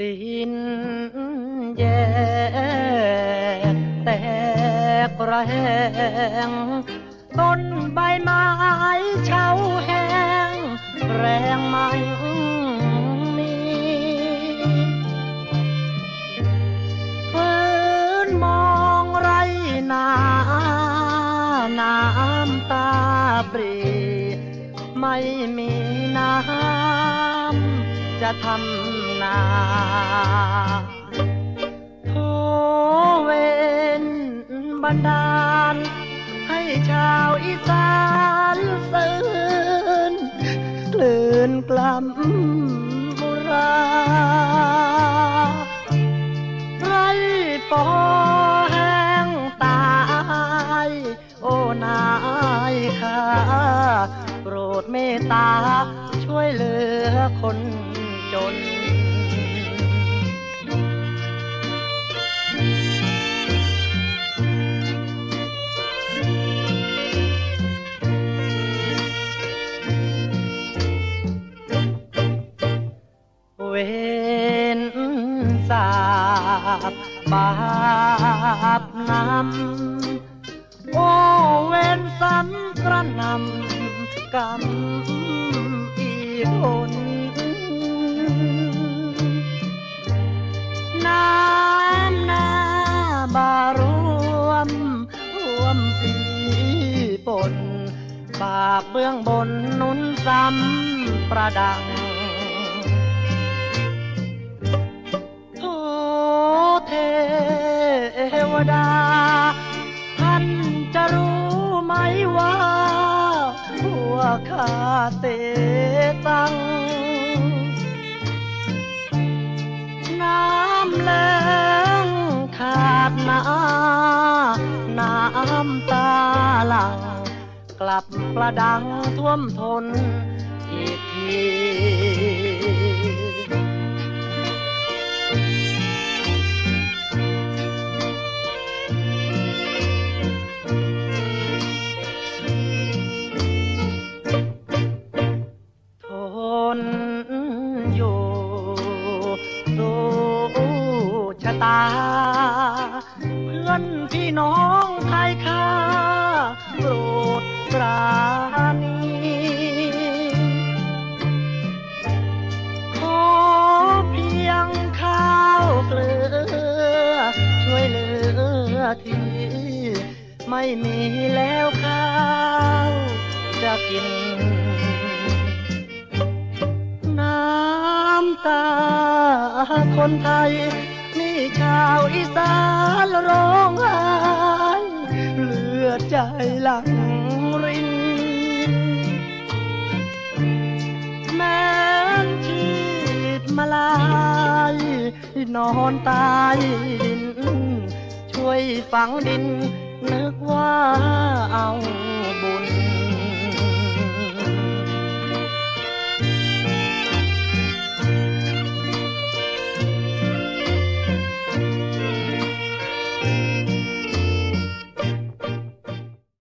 ดินแยกแตกระแหงต้นใบไม้เฉาแห้งแรงไม่มีฟื้นมองไรนาน้ำตาปรี ไม่มีน้ำจะทำ นาโทเวนบันดาล ให้ชาวอีสานสื่นกลืนกล่ำบุราไรปอแห้งตาย โอ้นายค่ะโปรดเมตตาช่วยเหลือคน จน เวนสาบบาปนำโอเวนซ้ำกระนำกรรมอีกคน ปีปนบาปเบื้องบนนุนซ้ำประดังโทเทวดา ท่านจะรู้ไหมว่าพวข้าเตตัง น้ำแล้งขาดนา กลับประดังท่วมทนอีกทีทนอยู่สู้ชะตาเพื่อนพี่น้องไทยค่า โปรดปราณีขอเพียงข้าวเกลือ ช่วยเหลือทีไม่มีแล้วข้าวจะกิน น้ำตาคนไทย นี่ชาวอีสานร้องไห้ เลือดใจหลังรินแม้นชีดมาลายนอนตายดิน ช่วยฝังดิน นึกว่าเอาบุญ